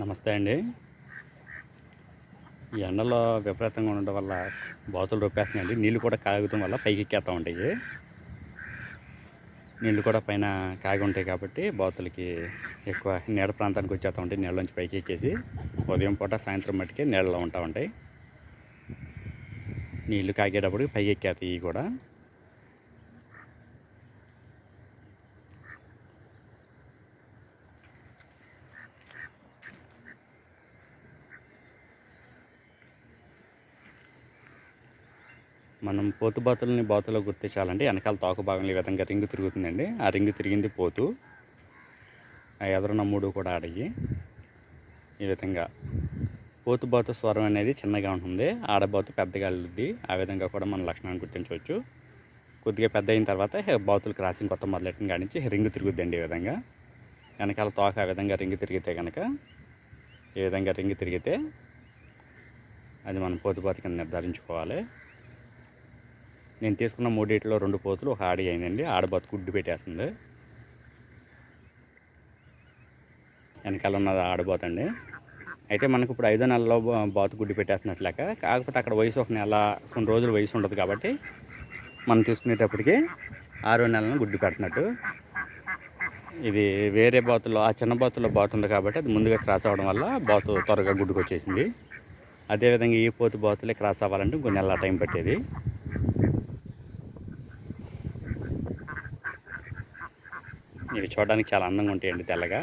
నమస్తే అండి. ఈ ఎండలో విపరీతంగా ఉండడం వల్ల బాతులు రొప్పేస్తున్నాయండి. నీళ్ళు కూడా కాగుతాం వల్ల పైకి ఎక్కేస్తూ ఉంటాయి. నీళ్ళు కూడా పైన కాగి ఉంటాయి కాబట్టి బాతులకి ఎక్కువ నీడ ప్రాంతానికి వచ్చేస్తూ ఉంటాయి. నీళ్ళలోంచి పైకి ఎక్కేసి ఉదయం పూట సాయంత్రం మట్టుకి నీళ్ళలో ఉంటా ఉంటాయి. నీళ్ళు కాగేటప్పుడు పైకి ఎక్కేస్తాయి ఇవి కూడా. మనం పోతు బాతులని బాతులో గుర్తించాలంటే వెనకాల తోక భాగంలో ఈ విధంగా రింగు తిరుగుతుందండి. ఆ రింగు తిరిగింది పోతు. ఆ ఎదురున్న మూడు కూడా అడిగి ఈ విధంగా పోతు బాతు స్వరం అనేది చిన్నగా ఉంటుంది. ఆడబాతు పెద్దగా అల్లుద్ది ఆ విధంగా కూడా మన లక్షణాన్ని గుర్తించవచ్చు. కొద్దిగా పెద్ద అయిన తర్వాత బాతులు క్రాసింగ్ కొత్త మొదలెట్టిన కానించి రింగు తిరుగుద్దండి ఈ విధంగా. వెనకాల తోక ఆ విధంగా రింగు తిరిగితే కనుక ఈ విధంగా రింగు తిరిగితే అది మనం పోతు బాతు కింద నిర్ధారించుకోవాలి. నేను తీసుకున్న మూడిట్లో రెండు పోతులు ఒక ఆడి అయిందండి. ఆడబాతు గుడ్డు పెట్టేస్తుంది. వెనకాల ఉన్నది ఆడబాతు అండి అయితే మనకు ఇప్పుడు ఐదో నెలలో బాతు గుడ్డు పెట్టేస్తున్నట్లేక కాకపోతే అక్కడ వయసు ఒక నెల కొన్ని రోజులు వయసు ఉండదు కాబట్టి మనం తీసుకునేటప్పటికి ఆరో నెలలను గుడ్డు పెడుతున్నట్టు ఇది వేరే బాతుల్లో ఆ చిన్న బాతుల్లో బాతు ఉంది కాబట్టి అది ముందుగా క్రాస్ అవ్వడం వల్ల బాతు త్వరగా గుడ్డుకు వచ్చేసింది అదేవిధంగా ఈ పోతు బాతులే క్రాస్ అవ్వాలంటే ఇంకొన్ని నెలల టైం పట్టేది. ఇవి చూడడానికి చాలా అందంగా ఉంటాయండి తెల్లగా.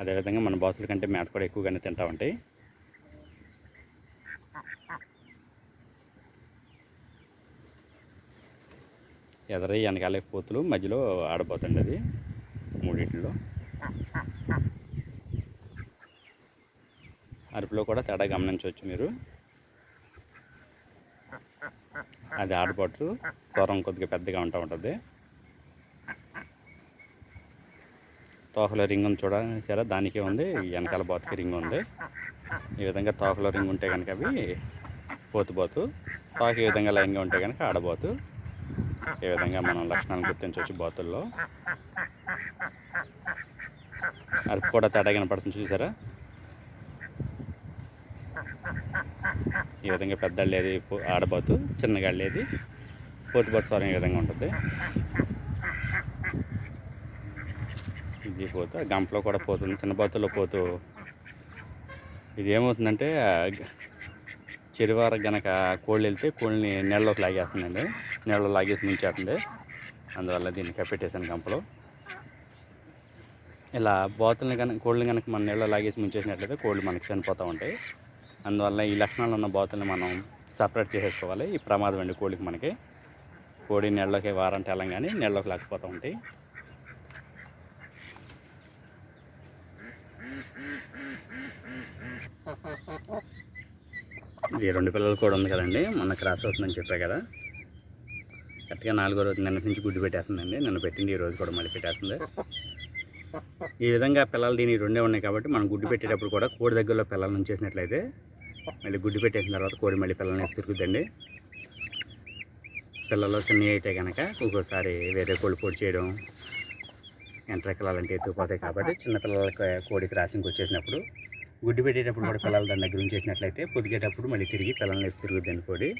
అదేవిధంగా మన బాతుల కంటే మేత కూడా ఎక్కువగానే తింటా ఉంటాయి. ఎదరై వెనకాలే పోతులు మధ్యలో ఆడబోతుంది అది మూడింటిలో. అరుపులో కూడా తేడా గమనించవచ్చు మీరు. అది ఆడబోటు స్వరం కొద్దిగా పెద్దగా ఉంటా ఉంటుంది. తోకలో రింగ్ ఉంది చూడారా దానికే ఉంది. ఈ వెనకాల బోతకి రింగ్ ఉంది. ఈ విధంగా తోకలో రింగ్ ఉంటే కనుక అవి పోతుబోతు పోతు తోక ఈ విధంగా లైన్గా ఉంటే కనుక ఆడబోతు. ఈ విధంగా మనం లక్షణాలను గుర్తించవచ్చు బాతుల్లో. అరుపు కూడా తేడా కనపడుతుంది చూసారా? ఈ విధంగా పెద్ద లేదు ఆడబోతు చిన్నగా లేదు. పోతుపోతు స్వరం ఈ విధంగా ఉంటుంది. ఇది పోతే గంపలో కూడా పోతుంది చిన్న బాతుల్లో పోతూ. ఇది ఏమవుతుందంటే చెరువార గనక కోళ్ళు వెళ్తే కోళ్ళని నీళ్ళలోకి లాగేస్తుందండి. నీళ్ళలో లాగేసి ముంచేస్తుంది. అందువల్ల దీన్ని కప్పెట్టేసాను గంపలో. ఇలా బోతుల్ని కనుక కోళ్ళని కనుక మన నీళ్ళలో లాగేసి ముంచేసినట్లయితే కోళ్ళు మనకి చనిపోతూ ఉంటాయి. అందువల్ల ఈ లక్షణాలు ఉన్న బాతుల్ని మనం సపరేట్ చేసేసుకోవాలి. ఈ ప్రమాదం అండి కోడికి మనకి. కోడి నెలలోకి వారంటే వెళ్ళంగానే నెలలోకి లాక్కుపోతూ ఉంటాయి. ఇది రెండు పిల్లలు కూడా ఉంది కదండి. మొన్న క్రాస్ అవుతుందని చెప్పా కదా. కరెక్ట్గా నాలుగో రోజు నిన్న నుంచి గుడ్డు పెట్టేస్తుందండి. నిన్న పెట్టింది ఈ రోజు కూడా మళ్ళీ పెట్టేస్తుంది. ఈ విధంగా పిల్లలు దీని రెండే ఉన్నాయి కాబట్టి మనం గుడ్డు పెట్టేటప్పుడు కూడా కోడి దగ్గరలో పిల్లలు ఉంచేసినట్లయితే మళ్ళీ గుడ్డు పెట్టేసిన తర్వాత కోడి మళ్ళీ పిల్లల్ని వేసి తిరుగుద్దండి. పిల్లలు చిన్నవి అయితే కనుక ఒక్కోసారి వేరే కోడి పొడి చేయడం ఎంట్రెక్కలు అలాంటివి ఎత్తుకుపోతాయి కాబట్టి చిన్న పిల్లలకి క్రాసింగ్కి వచ్చేసినప్పుడు గుడ్డు పెట్టేటప్పుడు కూడా పిల్లలు దాని దగ్గర ఉంచేసినట్లయితే పొదిగేటప్పుడు మళ్ళీ తిరిగి పిల్లల్ని వేసి తిరుగుద్దండి కోడి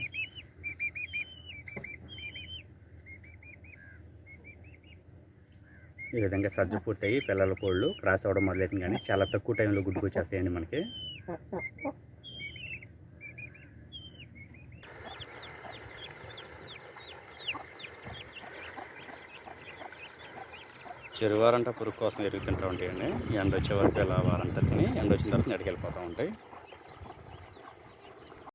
ఈ విధంగా సజ్జు పూర్తయి పిల్లల కోళ్ళు క్రాస్ అవ్వడం మొదలెట్టిన కానీ చాలా తక్కువ టైంలో గుడ్డుకు వచ్చేస్తాయండి మనకి. చెరువారంట పురుగు కోసం ఎరుగుతుంటూ ఉంటాయండి ఎండ వచ్చే వరకు ఇలా వారంట తిని ఎండ వచ్చిన తర్వాత నడికెళ్ళిపోతూ ఉంటాయి